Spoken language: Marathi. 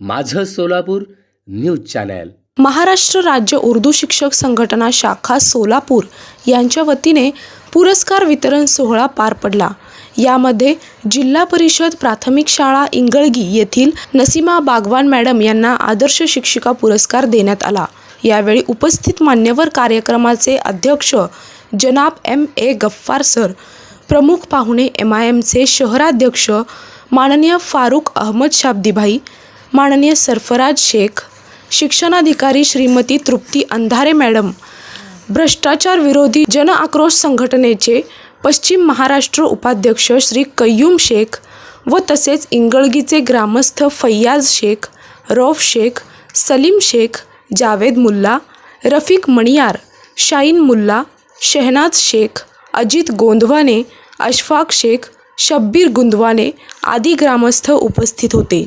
माझं सोलापूर न्यूज चॅनल. महाराष्ट्र राज्य उर्दू शिक्षक संघटना शाखा सोलापूर यांच्या वतीने पुरस्कार वितरण सोहळा पार पडला. यामध्ये जिल्हा परिषद प्राथमिक शाळा इंगळगी येथील नसीमा बागवान मॅडम यांना आदर्श शिक्षिका पुरस्कार देण्यात आला. यावेळी उपस्थित मान्यवर कार्यक्रमाचे अध्यक्ष जनाब एम ए गफ्फार सर प्रमुख पाहुणे एम आय एमचे शहराध्यक्ष माननीय फारुख अहमद शाब्दीभाई माननीय सरफराज शेख शिक्षणाधिकारी श्रीमती तृप्ती अंधारे मॅडम भ्रष्टाचार विरोधी जन आक्रोश संघटनेचे पश्चिम महाराष्ट्र उपाध्यक्ष श्री कय्यूम शेख व तसेच इंगळगीचे ग्रामस्थ फैयाज शेख रौफ शेख सलीम शेख जावेद मुल्ला रफिक मणियार शाईन मुल्ला शहनाज शेख अजित गोंधवाने अशफाक शेख शब्बीर गुंदवाने आदी ग्रामस्थ उपस्थित होते.